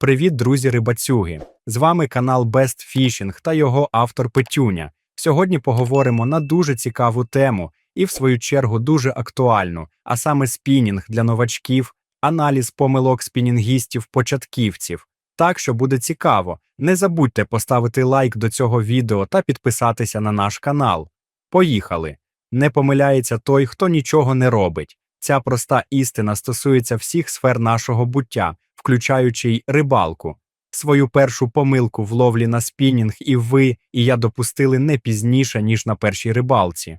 Привіт, друзі рибацюги! З вами канал Best Fishing та його автор Петюня. Сьогодні поговоримо на дуже цікаву тему і, в свою чергу, дуже актуальну, а саме спінінг для новачків, аналіз помилок спінінгістів-початківців. Так що буде цікаво. Не забудьте поставити лайк до цього відео та підписатися на наш канал. Поїхали! Не помиляється той, хто нічого не робить. Ця проста істина стосується всіх сфер нашого буття, включаючи й рибалку. Свою першу помилку в ловлі на спінінг і ви, і я допустили не пізніше, ніж на першій рибалці.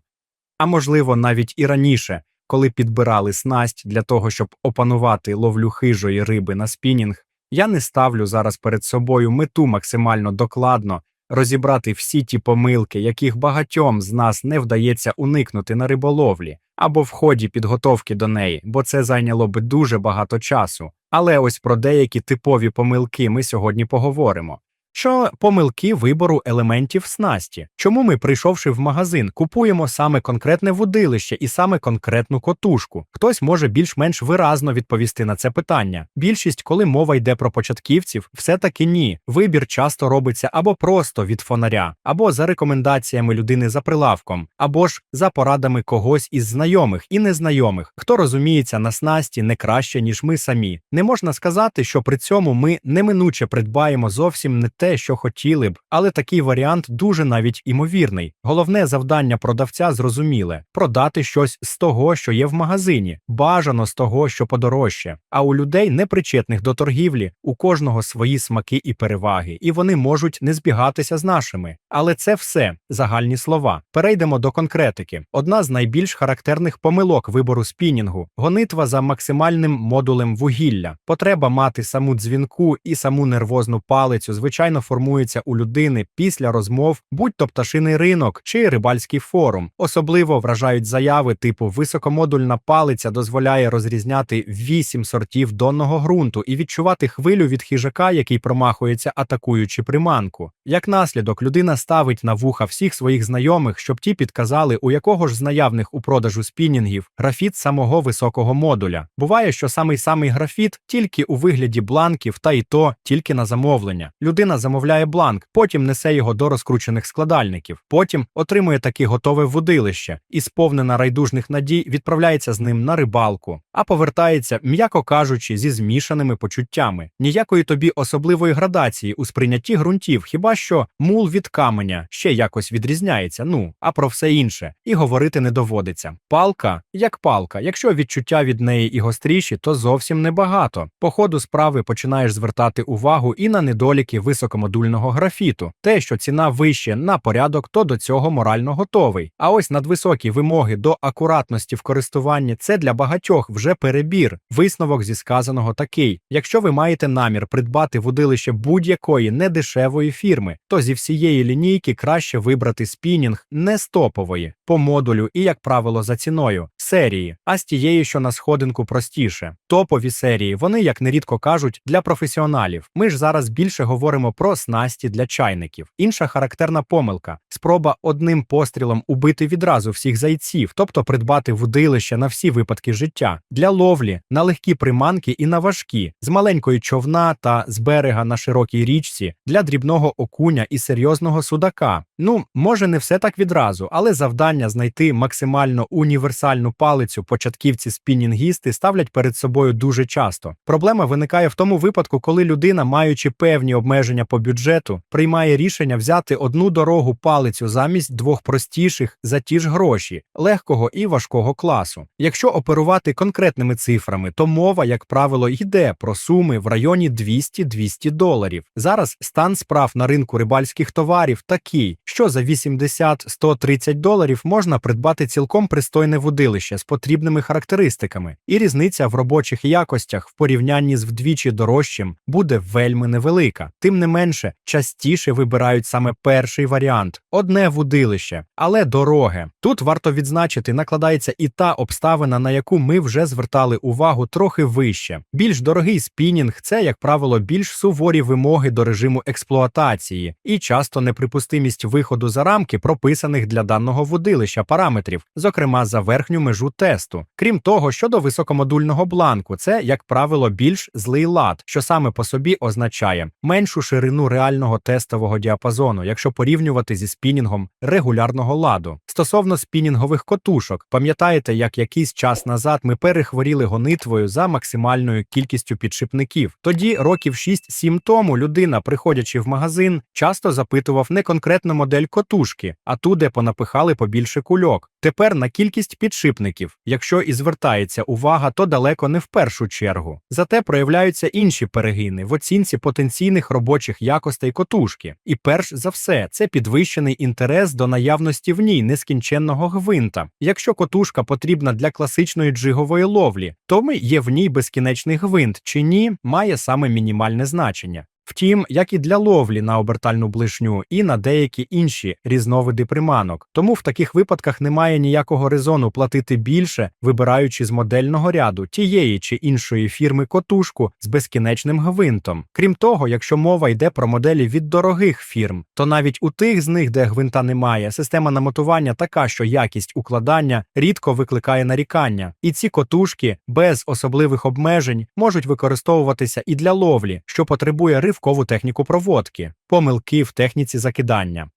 А можливо, навіть і раніше, коли підбирали снасть для того, щоб опанувати ловлю хижої риби на спінінг, я не ставлю зараз перед собою мету максимально докладно розібрати всі ті помилки, яких багатьом з нас не вдається уникнути на риболовлі або в ході підготовки до неї, бо це зайняло би дуже багато часу. Але ось про деякі типові помилки ми сьогодні поговоримо. Що помилки вибору елементів снасті? Чому ми, прийшовши в магазин, купуємо саме конкретне вудилище і саме конкретну котушку? Хтось може більш-менш виразно відповісти на це питання. Більшість, коли мова йде про початківців, все таки ні. Вибір часто робиться або просто від фонаря, або за рекомендаціями людини за прилавком, або ж за порадами когось із знайомих і незнайомих, хто розуміється на снасті не краще, ніж ми самі. Не можна сказати, що при цьому ми неминуче придбаємо зовсім не те, що хотіли б, але такий варіант дуже навіть імовірний. Головне завдання продавця зрозуміле продати щось з того, що є в магазині, бажано з того, що подорожче. А у людей, непричетних до торгівлі, у кожного свої смаки і переваги, і вони можуть не збігатися з нашими. Але це все загальні слова. Перейдемо до конкретики. Одна з найбільш характерних помилок вибору спінінгу гонитва за максимальним модулем вугілля. Потреба мати саму дзвінку і саму нервозну палицю, звичайно, формується у людини після розмов, будь-то пташиний ринок чи рибальський форум. Особливо вражають заяви типу високомодульна палиця дозволяє розрізняти вісім сортів донного ґрунту і відчувати хвилю від хижака, який промахується, атакуючи приманку. Як наслідок, людина ставить на вуха всіх своїх знайомих, щоб ті підказали, у якого ж з наявних у продажу спінінгів графіт самого високого модуля. Буває, що самий самий графіт тільки у вигляді бланків, та й то тільки на замовлення. Людина замовляє бланк, потім несе його до розкручених складальників, потім отримує таке готове вудилище і, сповнена райдужних надій, відправляється з ним на рибалку, а повертається, м'яко кажучи, зі змішаними почуттями. Ніякої тобі особливої градації у сприйнятті ґрунтів, хіба що мул від каменя ще якось відрізняється, ну а про все інше, і говорити не доводиться. Палка як палка, якщо відчуття від неї і гостріші, то зовсім небагато. По ходу справи починаєш звертати увагу і на недоліки високомодульного графіту. Те, що ціна вище на порядок, то до цього морально готовий. А ось надвисокі вимоги до акуратності в користуванні це для багатьох вже перебір. Висновок зі сказаного такий: якщо ви маєте намір придбати вудилище будь-якої недешевої фірми, то зі всієї лінійки краще вибрати спінінг не з топової, по модулю і, як правило, за ціною серії, а з тією, що на сходинку простіше. Топові серії, вони, як нерідко кажуть, для професіоналів. Ми ж зараз більше говоримо про снасті для чайників. Інша характерна помилка спроба одним пострілом убити відразу всіх зайців, тобто придбати вудилище на всі випадки життя для ловлі, на легкі приманки і на важкі, з маленької човна та з берега на широкій річці, для дрібного окуня і серйозного судака. Ну, може, не все так відразу, але завдання знайти максимально універсальну палицю початківці спінінгісти ставлять перед собою дуже часто. Проблема виникає в тому випадку, коли людина, маючи певні обмеження по бюджету, приймає рішення взяти одну дорогу палицю замість двох простіших за ті ж гроші, легкого і важкого класу. Якщо оперувати конкретними цифрами, то мова, як правило, йде про суми в районі 200-200 доларів. Зараз стан справ на ринку рибальських товарів такий, що за 80-130 доларів можна придбати цілком пристойне вудилище з потрібними характеристиками, і різниця в робочих якостях в порівнянні з вдвічі дорожчим буде вельми невелика. Тим не менше, частіше вибирають саме перший варіант одне вудилище, але дороге. Тут варто відзначити, накладається і та обставина, на яку ми вже звертали увагу трохи вище. Більш дорогий спінінг це, як правило, більш суворі вимоги до режиму експлуатації і часто неприпустимість вибору виходу за рамки прописаних для даного водилища параметрів, зокрема за верхню межу тесту. Крім того, щодо високомодульного бланку, це, як правило, більш злий лад, що саме по собі означає меншу ширину реального тестового діапазону, якщо порівнювати зі спінінгом регулярного ладу. Стосовно спінінгових котушок, пам'ятаєте, як якийсь час назад ми перехворіли гонитвою за максимальною кількістю підшипників. Тоді, років 6-7 тому, людина, приходячи в магазин, часто запитував не конкретну модель котушки, а ту, де понапихали побільше кульок. Тепер на кількість підшипників, якщо і звертається увага, то далеко не в першу чергу. Зате проявляються інші перегини в оцінці потенційних робочих якостей котушки. І перш за все, це підвищений інтерес до наявності в ній нескінченного гвинта. Якщо котушка потрібна для класичної джигової ловлі, то ми є в ній безкінечний гвинт чи ні, має саме мінімальне значення. Втім, як і для ловлі на обертальну блишню і на деякі інші різновиди приманок. Тому в таких випадках немає ніякого резону платити більше, вибираючи з модельного ряду тієї чи іншої фірми котушку з безкінечним гвинтом. Крім того, якщо мова йде про моделі від дорогих фірм, то навіть у тих з них, де гвинта немає, система намотування така, що якість укладання рідко викликає нарікання, і ці котушки без особливих обмежень можуть використовуватися і для ловлі, що потребує ривкову техніку проводки, помилки в техніці закидання.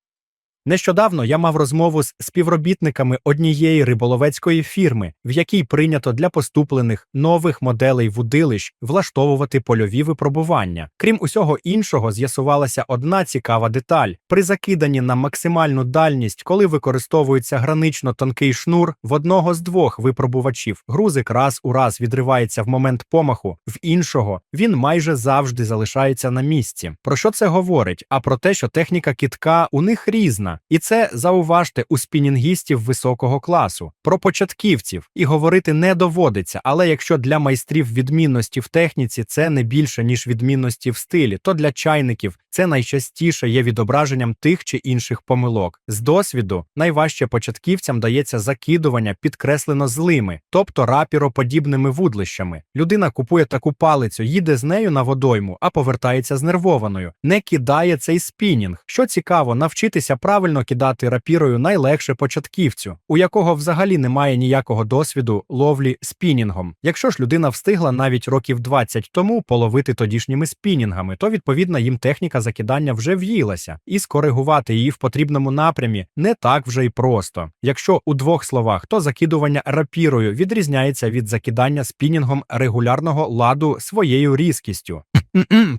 Нещодавно я мав розмову з співробітниками однієї риболовецької фірми, в якій прийнято для поступлених нових моделей вудилищ влаштовувати польові випробування. Крім усього іншого, з'ясувалася одна цікава деталь: при закиданні на максимальну дальність, коли використовується гранично тонкий шнур, в одного з двох випробувачів грузик раз у раз відривається в момент помаху, в іншого він майже завжди залишається на місці. Про що це говорить? А про те, що техніка кітка у них різна. І це зауважте у спінінгістів високого класу, про початківців і говорити не доводиться. Але якщо для майстрів відмінності в техніці це не більше ніж відмінності в стилі, то для чайників це найчастіше є відображенням тих чи інших помилок. З досвіду найважче початківцям дається закидування підкреслено злими, тобто рапіроподібними вудлищами. Людина купує таку палицю, їде з нею на водойму, а повертається знервованою, не кидає цей спінінг. Що цікаво, навчитися правильно кидати рапірою найлегше початківцю, у якого взагалі немає ніякого досвіду ловлі спінінгом. Якщо ж людина встигла навіть років 20 тому половити тодішніми спінінгами, то відповідно їм техніка закидання вже в'їлася, і скоригувати її в потрібному напрямі не так вже й просто. Якщо у двох словах, то закидування рапірою відрізняється від закидання спінінгом регулярного ладу своєю різкістю.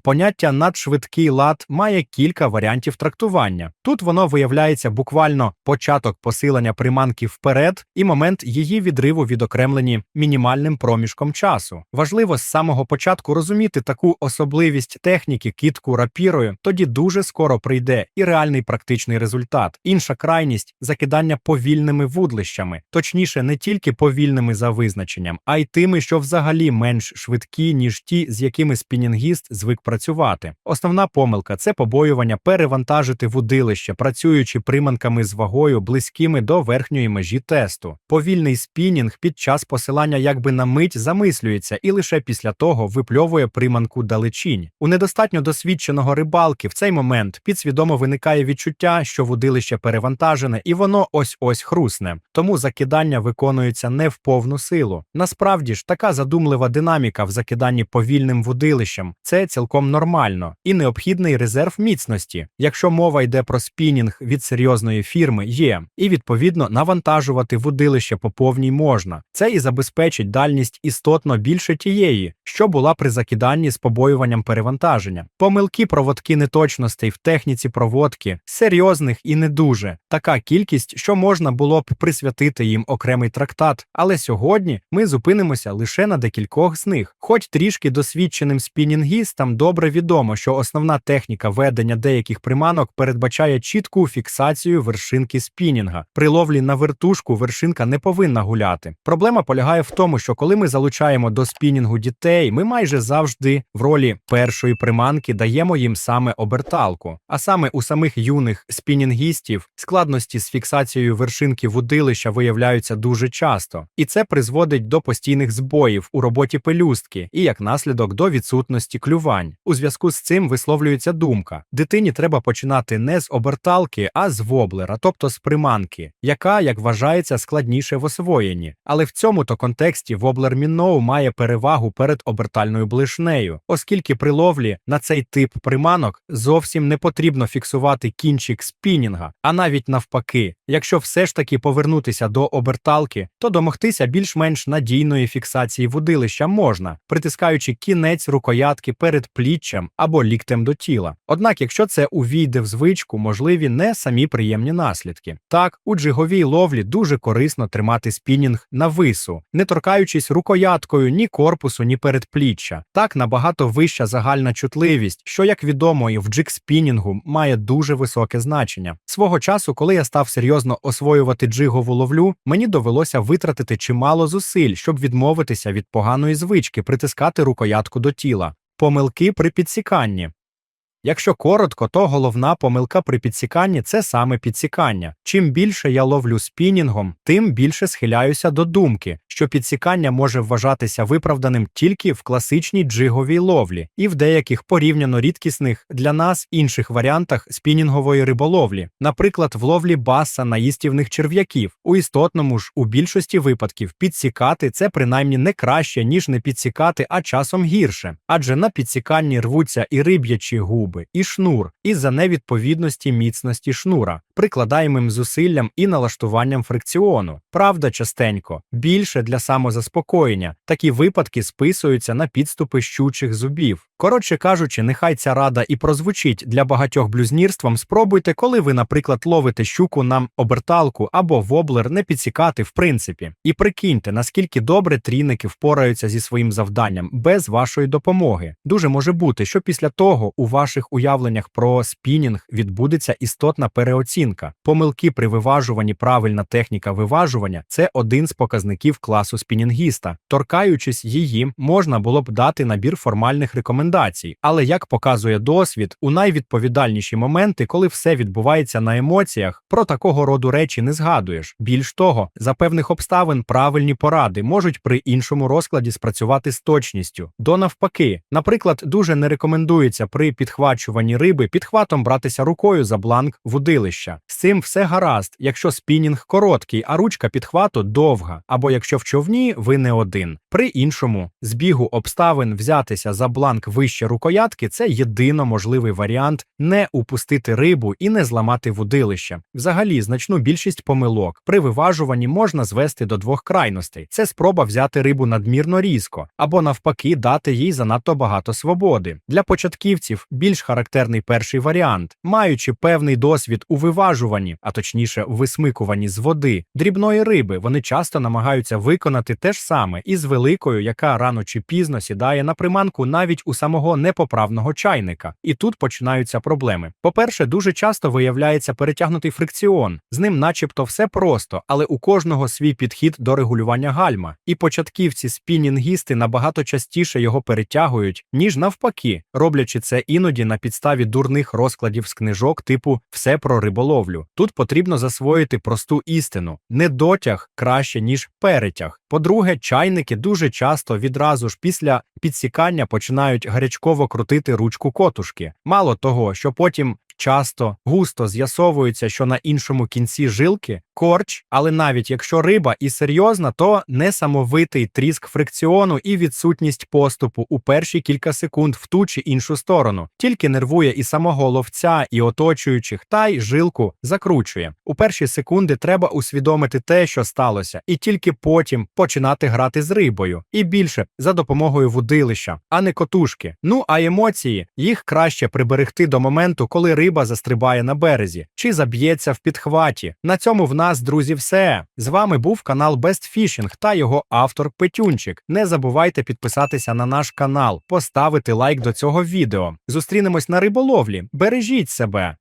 Поняття надшвидкий лад має кілька варіантів трактування. Тут воно виявляється буквально початок посилення приманки вперед і момент її відриву відокремлені мінімальним проміжком часу. Важливо з самого початку розуміти таку особливість техніки китку рапірою, тоді дуже скоро прийде і реальний практичний результат. Інша крайність закидання повільними вудлищами, точніше, не тільки повільними за визначенням, а й тими, що взагалі менш швидкі, ніж ті, з якими спінінгіст звик працювати. Основна помилка це побоювання перевантажити вудилище, працюючи приманками з вагою близькими до верхньої межі тесту. Повільний спінінг під час посилання якби на мить замислюється і лише після того випльовує приманку далечінь. У недостатньо досвідченого рибалки в цей момент підсвідомо виникає відчуття, що вудилище перевантажене, і воно ось ось хрусне. Тому закидання виконується не в повну силу. Насправді ж така задумлива динаміка в закиданні повільним вудилищем це цілком нормально і необхідний резерв міцності, якщо мова йде про спінінг від серйозної фірми, є, і відповідно навантажувати вудилище по повній можна. Це і забезпечить дальність істотно більше тієї, що була при закиданні з побоюванням перевантаження. Помилки проводки неточностей в техніці проводки, серйозних і не дуже, така кількість, що можна було б присвятити їм окремий трактат. Але сьогодні ми зупинимося лише на декількох з них, хоч трішки досвідченим спінінгістам добре відомо, що основна техніка ведення деяких приманок передбачає чітку фіксацію вершинки спінінга. При ловлі на вертушку вершинка не повинна гуляти. Проблема полягає в тому, що коли ми залучаємо до спінінгу дітей, ми майже завжди в ролі першої приманки даємо їм саме оберталку. А саме у самих юних спінінгістів складності з фіксацією вершинки вудилища виявляються дуже часто, і це призводить до постійних збоїв у роботі пелюстки і як наслідок до відсутності клювання клювань. У зв'язку з цим висловлюється думка: дитині треба починати не з оберталки, а з воблера, тобто з приманки, яка, як вважається, складніше в освоєнні. Але в цьому то контексті воблер Мінноу має перевагу перед обертальною блишнею, оскільки при ловлі на цей тип приманок зовсім не потрібно фіксувати кінчик спінінга, а навіть навпаки, якщо все ж таки повернутися до оберталки, то домогтися більш-менш надійної фіксації вудилища можна, притискаючи кінець рукоятки перед пліччям або ліктем до тіла. Однак, якщо це увійде в звичку, можливі не самі приємні наслідки. Так, у джиговій ловлі дуже корисно тримати спінінг на вису, не торкаючись рукояткою ні корпусу, ні передпліччя. Так набагато вища загальна чутливість, що, як відомо, і в джиг-спінінгу має дуже високе значення. Свого часу, коли я став серйозно освоювати джигову ловлю, мені довелося витратити чимало зусиль, щоб відмовитися від поганої звички притискати рукоятку до тіла. Помилки при підсіканні. Якщо коротко, то головна помилка при підсіканні це саме підсікання. Чим більше я ловлю спінінгом, тим більше схиляюся до думки, що підсікання може вважатися виправданим тільки в класичній джиговій ловлі і в деяких порівняно рідкісних для нас інших варіантах спінінгової риболовлі, наприклад, в ловлі баса на їстівних черв'яків. У істотному ж у більшості випадків підсікати це принаймні не краще, ніж не підсікати, а часом гірше, адже на підсіканні рвуться і риб'ячі губи, і шнур, із-за невідповідності міцності шнура, прикладаємим зусиллям і налаштуванням фрикціону. Правда, частенько, більше для самозаспокоєння. Такі випадки списуються на підступи щучих зубів. Коротше кажучи, нехай ця рада і прозвучить для багатьох блюзнірством. Спробуйте, коли ви, наприклад, ловите щуку на оберталку або воблер, не підсікати в принципі. І прикиньте, наскільки добре трійники впораються зі своїм завданням без вашої допомоги. Дуже може бути, що після того у ваших уявленнях про спінінг відбудеться істотна переоцінка. Помилки при виважуванні, правильна техніка виважування це один з показників класу спінінгіста. Торкаючись її, можна було б дати набір формальних рекомендацій, але як показує досвід, у найвідповідальніші моменти, коли все відбувається на емоціях, про такого роду речі не згадуєш. Більш того, за певних обставин правильні поради можуть при іншому розкладі спрацювати з точністю. До навпаки, наприклад, дуже не рекомендується при підхвачуванні риби підхватом братися рукою за бланк вудилища. З цим все гаразд, якщо спінінг короткий, а ручка підхвату довга, або якщо в човні ви не один. При іншому збігу обставин взятися за бланк вище рукоятки це єдино можливий варіант не упустити рибу і не зламати вудилище. Взагалі, значну більшість помилок при виважуванні можна звести до двох крайностей: це спроба взяти рибу надмірно різко, або навпаки дати їй занадто багато свободи. Для початківців більш характерний перший варіант, маючи певний досвід у виважуванні, а точніше висмикуванні з води дрібної риби, вони часто намагаються виконати те ж саме із великою, яка рано чи пізно сідає на приманку навіть у самого непоправного чайника. І тут починаються проблеми. По-перше, дуже часто виявляється перетягнутий фрикціон. З ним, начебто, все просто, але у кожного свій підхід до регулювання гальма. І початківці спінінгісти набагато частіше його перетягують, ніж навпаки, роблячи це іноді на підставі дурних розкладів з книжок типу Все про риболовлю. Тут потрібно засвоїти просту істину: недотяг краще, ніж перетяг. По-друге, чайники дуже часто відразу ж після підсікання починають гарячково крутити ручку котушки. Мало того, що потім. Часто густо з'ясовується, що на іншому кінці жилки корч, але навіть якщо риба і серйозна, то несамовитий тріск фрикціону і відсутність поступу у перші кілька секунд в ту чи іншу сторону, тільки нервує і самого ловця, і оточуючих, та й жилку закручує. У перші секунди треба усвідомити те, що сталося, і тільки потім починати грати з рибою, і більше за допомогою вудилища, а не котушки. Ну а емоції їх краще приберегти до моменту, коли риба застрибає на березі чи заб'ється в підхваті. На цьому в нас, друзі, все. З вами був канал Best Fishing та його автор Петюнчик. Не забувайте підписатися на наш канал, поставити лайк до цього відео. Зустрінемось на риболовлі. Бережіть себе!